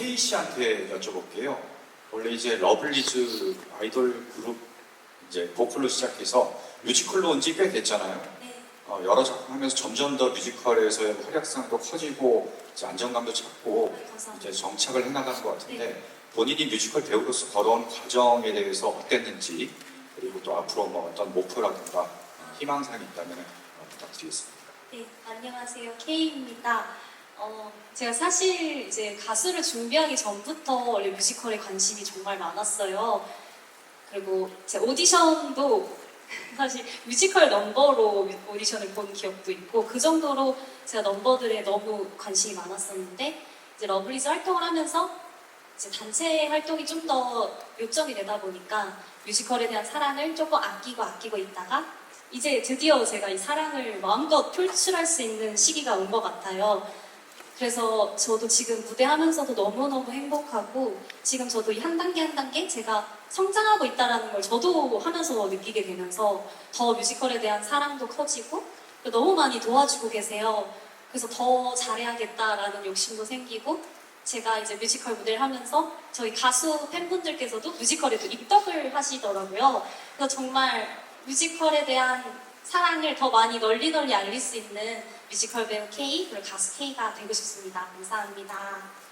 K 씨한테 여쭤볼게요. 원래 이제 러블리즈 아이돌 그룹 이제 보컬로 시작해서 뮤지컬로 온 지 꽤 됐잖아요. 네. 어, 여러 작품 하면서 점점 더 뮤지컬에서의 활약상도 커지고 이제 안정감도 찾고 네, 감사합니다. 이제 정착을 해나가는 것 같은데 본인이 뮤지컬 배우로서 걸어온 과정에 대해서 어땠는지 그리고 또 앞으로 뭐 어떤 목표라든가 희망사항이 있다면 어, 부탁드리겠습니다. 네, 안녕하세요. K입니다. 어, 제가 사실 이제 가수를 준비하기 전부터 원래 뮤지컬에 관심이 정말 많았어요. 그리고 제 오디션도 사실 뮤지컬 넘버로 오디션을 본 기억도 있고 그 정도로 제가 넘버들에 너무 관심이 많았었는데 이제 러블리즈 활동을 하면서 이제 단체 활동이 좀 더 요점이 되다 보니까 뮤지컬에 대한 사랑을 조금 아끼고 아끼고 있다가 이제 드디어 제가 이 사랑을 마음껏 표출할 수 있는 시기가 온 것 같아요. 그래서 저도 지금 무대하면서도 너무너무 행복하고 지금 저도 이 한 단계 한 단계 제가 성장하고 있다는 걸 저도 하면서 느끼게 되면서 더 뮤지컬에 대한 사랑도 커지고 또 너무 많이 도와주고 계세요. 그래서 더 잘해야겠다라는 욕심도 생기고 제가 이제 뮤지컬 무대를 하면서 저희 가수 팬분들께서도 뮤지컬에 도 입덕을 하시더라고요. 그래서 정말 뮤지컬에 대한 사랑을 더 많이 널리 널리 알릴 수 있는 뮤지컬 배우 K 그리고 가수 K가 되고 싶습니다. 감사합니다.